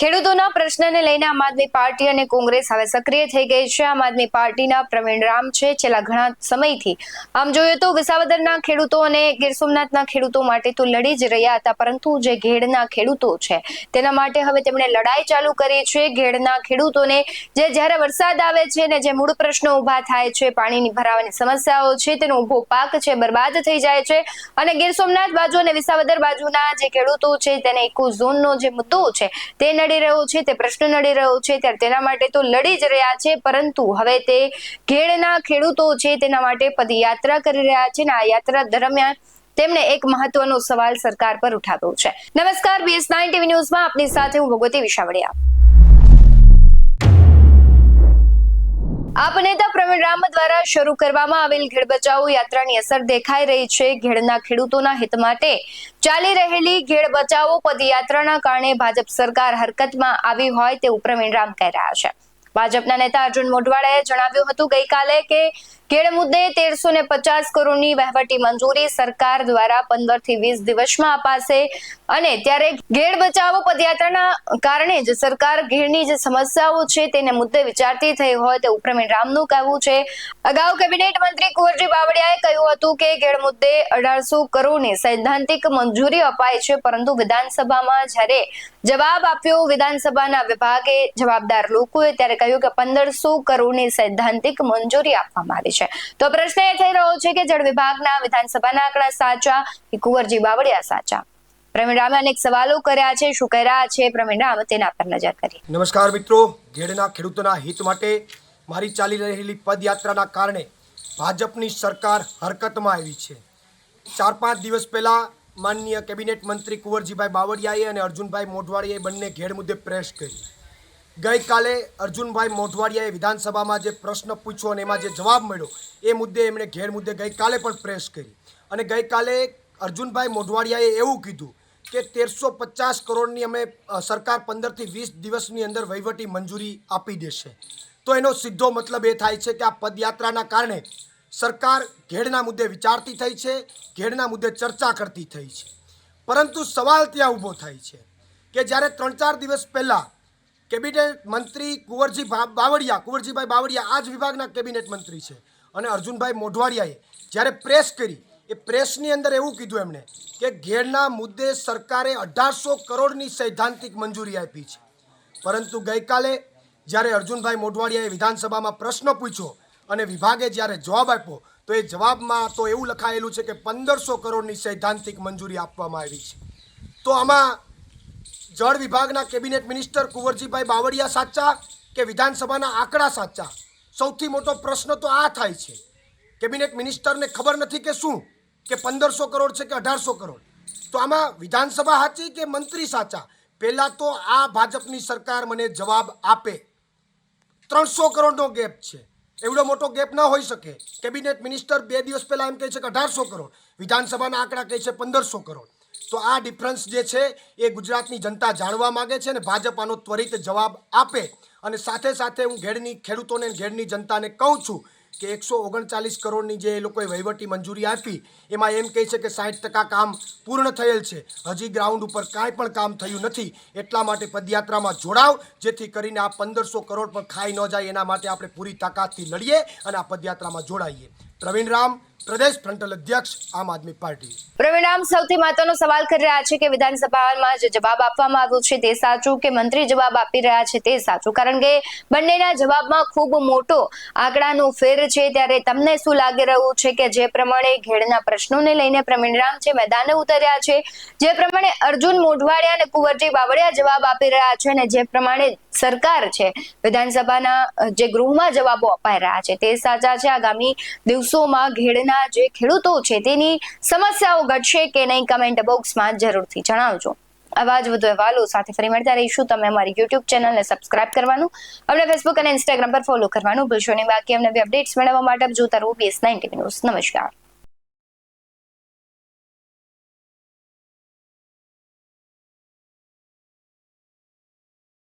ખેડૂતોના પ્રશ્નને લઈને આમ આદમી પાર્ટી અને કોંગ્રેસ હવે સક્રિય થઈ ગઈ છે. આમ આદમી પાર્ટીના પ્રવીણ રામ છે. છેલ્લા ઘણા સમયથી આમ જોઈએ તો વિસાવદરના ખેડૂતો અને ગીર સોમનાથના ખેડૂતો માટે તો લડી જ રહ્યા હતા, પરંતુ જે ઘેડના ખેડૂતો છે તેના માટે હવે તેમણે લડાઈ ચાલુ કરી છે. ઘેડના ખેડૂતોને જે જ્યારે વરસાદ આવે છે ને જે મૂળ પ્રશ્નો ઊભા થાય છે, પાણીની ભરાવાની સમસ્યાઓ છે, તેનો ઊભો પાક છે, બરબાદ થઈ જાય છે અને ગીર સોમનાથ બાજુ અને વિસાવદર બાજુના જે ખેડૂતો છે તેને ઇકો ઝોનનો જે મુદ્દો છે તે નડી રહ્યો છે, તે પ્રશ્ન નડી રહ્યો છે, ત્યારે તેના માટે તો લડી જ રહ્યા છે, પરંતુ હવે તે ઘેડના ખેડૂતો છે, તેના માટે પદયાત્રા કરી રહ્યા છે અને આ યાત્રા દરમિયાન તેમણે એક મહત્વનો સવાલ સરકાર પર ઉઠાવ્યો છે. નમસ્કાર બીએસ નાઇન ટીવી ન્યૂઝમાં આપની સાથે હું ભગવતી વિશાવડિયા આપ નેતા પ્રવીણ રામ દ્વારા શરૂ કરવામાં આવેલ ઘેડ બચાવો યાત્રાની અસર દેખાઈ રહી છે. ઘેડના ખેડૂતોના હિત માટે ચાલી રહેલી ઘેડ બચાવો પદયાત્રાના કારણે ભાજપ સરકાર હરકતમાં આવી હોય તેવું પ્રવીણ રામ કહી રહ્યા છે. ભાજપના નેતા અર્જુન મોઢવાડાએ જણાવ્યું હતું, ગઈકાલે કે કેળ મુદ્દે તેરસો ને પચાસ કરોડની વહીવટી મંજૂરી સરકાર દ્વારા પંદરથી વીસ દિવસમાં અપાશે અને ત્યારે ઘેડ બચાવો પદયાત્રાના કારણે જ સરકાર ઘેડની જે સમસ્યાઓ છે તેને મુદ્દે વિચારતી થઈ હોય તેવું પ્રવીણ રામનું કહેવું છે. અગાઉ કેબિનેટ મંત્રી કુંવરજી બાવળિયાએ કહ્યું હતું કે ઘેડ મુદ્દે અઢારસો કરોડની સૈદ્ધાંતિક મંજૂરી અપાય છે, પરંતુ વિધાનસભામાં જ્યારે જવાબ આપ્યો, વિધાનસભાના વિભાગે જવાબદાર લોકોએ ત્યારે કહ્યું કે પંદરસો કરોડની સૈદ્ધાંતિક મંજૂરી આપવામાં આવી છે. તો પ્રશ્ન એ થઈ રહ્યો છે કે જળ વિભાગના વિધાનસભાના આંકડા સાચા કે કુંવરજી બાવળિયા સાચા? પ્રવીણ રામે અનેક સવાલો કર્યા છે, શું કહી રહ્યા છે? પ્રવીણ રામ, તેના પર નજર કરી નમસ્કાર મિત્રો. ઘેડના ખેડૂતોના હિત માટે મારી ચાલી રહેલી પદયાત્રાના કારણે ભાજપની સરકાર હરકતમાં આવી છે. ચાર પાંચ દિવસ પહેલાં માનનીય કેબિનેટ મંત્રી કુંવરજીભાઈ બાવળિયાએ અને અર્જુનભાઈ મોઢવાડીએ બંને ઘેડ મુદ્દે પ્રેસ કરી ગઈકાલે અર્જુનભાઈ મોઢવાડિયાએ વિધાનસભામાં જે પ્રશ્ન પૂછ્યો અને એમાં જે જવાબ મળ્યો, એ મુદ્દે એમણે ઘેર મુદ્દે ગઈકાલે પણ પ્રેસ કરી. અને ગઈકાલે અર્જુનભાઈ મોઢવાડિયાએ એવું કીધું કે તેરસો પચાસ કરોડની અમે સરકાર પંદરથી વીસ દિવસની અંદર વહીવટી મંજૂરી આપી દેશે. તો એનો સીધો મતલબ એ થાય છે કે આ પદયાત્રાના કારણે સરકાર ઘેડના મુદ્દે વિચારતી થઈ છે ઘેડના મુદ્દે ચર્ચા કરતી થઈ છે. પરંતુ સવાલ ત્યાં ઊભો થાય છે કે જ્યારે ત્રણ ચાર દિવસ પહેલાં કેબિનેટ મંત્રી કુંવરજી બાવળિયા, કુંવરજીભાઈ બાવળિયા આ જ વિભાગના કેબિનેટ મંત્રી છે. અને અર્જુનભાઈ મોઢવાડિયાએ જ્યારે પ્રેસ કરી, એ પ્રેસની અંદર એવું કીધું એમણે કે ઘેરના મુદ્દે સરકારે અઢારસો કરોડની સૈદ્ધાંતિક મંજૂરી આપી છે. પરંતુ ગઈકાલે જ્યારે અર્જુનભાઈ મોઢવાડિયાએ વિધાનસભામાં પ્રશ્ન પૂછ્યો અને વિભાગે જ્યારે જવાબ આપ્યો, તો એ જવાબમાં તો એવું લખાયેલું છે કે પંદરસો કરોડની સૈદ્ધાંતિક મંજૂરી આપવામાં આવી છે. તો આમાં જળ વિભાગના કેબિનેટ મિનિસ્ટર કુંવરજીભાઈ બાવળિયા સાચા કે વિધાનસભાના આંકડા સાચા? સૌથી મોટો પ્રશ્ન તો આ થાય છે. કેબિનેટ મિનિસ્ટરને ખબર નથી કે શું? કે પંદરસો કરોડ છે કે અઢારસો કરોડ? તો આમાં વિધાનસભા સાચી કે મંત્રી સાચા? પહેલાં તો આ ભાજપની સરકાર મને જવાબ આપે. ત્રણસો કરોડનો ગેપ છે. એવડો મોટો ગેપ ન હોઈ શકે. કેબિનેટ મિનિસ્ટર બે દિવસ પહેલાં એમ કહે છે કે અઢારસો કરોડ. વિધાનસભાના આંકડા કહે છે પંદરસો કરોડ. તો આ ડિફરન્સ જે છે, એ ગુજરાતની જનતા જાણવા માંગે છે અને ભાજપ આનો ત્વરિત જવાબ આપે. અને સાથે સાથે હું ઘેડની ખેડૂતોને ઘેડની જનતાને કહું છું કે એકસો ઓગણચાલીસ કરોડની જે એ લોકોએ વહીવટી મંજૂરી આપી, એમાં એમ કહે છે કે સાઠ ટકા કામ પૂર્ણ થયેલ છે. હજી ગ્રાઉન્ડ ઉપર કાંઈ પણ કામ થયું નથી. એટલા માટે પદયાત્રામાં જોડાવ, જેથી કરીને આ પંદરસો કરોડ પણ ખાઈ ન જાય. એના માટે આપણે પૂરી તાકાતથી લડીએ અને આ પદયાત્રામાં જોડાઈએ. પ્રવીણ રામ પ્રદેશ ફ્રન્ટલ અધ્યક્ષ આમ આદમી પાર્ટી. પ્રવીણ આમ સૌથી મહત્વનો સવાલ કરી રહ્યા છે કે વિધાનસભામાં જે જવાબ આપવામાં આવ્યો છે તે સાચું કે મંત્રી જવાબ આપી રહ્યા છે તે સાચું? કારણ કે બંનેના જવાબમાં ખૂબ મોટો આંકડાનો ફેર છે. ત્યારે તમને શું લાગી રહ્યું છે કે જે પ્રમાણે ઘેડના પ્રશ્નોને લઈને પ્રવીણ રામ છે મેદાને ઉતર્યા છે, જે પ્રમાણે અર્જુન મોઢવાડિયા અને કુંવરજી બાવળિયા જવાબ આપી રહ્યા છે અને જે પ્રમાણે સરકાર છે, વિધાનસભાના જે ગૃહમાં જવાબો અપાઈ રહ્યા છે, તે સાચા છે. આગામી દિવસોમાં ઘેડના જે ખેડૂતો છે, તેની સમસ્યાઓ ઘટશે કે નહીં કમેન્ટ બોક્સમાં જરૂરથી જણાવજો. આવા જ વધુ અહેવાલો સાથે ફરી મળતા રહીશું. તમે અમારી યુટ્યુબ ચેનલને સબસ્ક્રાઇબ કરવાનું અમને ફેસબુક અને ઇન્સ્ટાગ્રામ પર ફોલો કરવાનું ભૂલશો નહીં. બાકી અમને અપડેટ્સ મેળવવા માટે જોતા રહો બીએસ નાઇન્ટી ન્યૂઝ નમસ્કાર.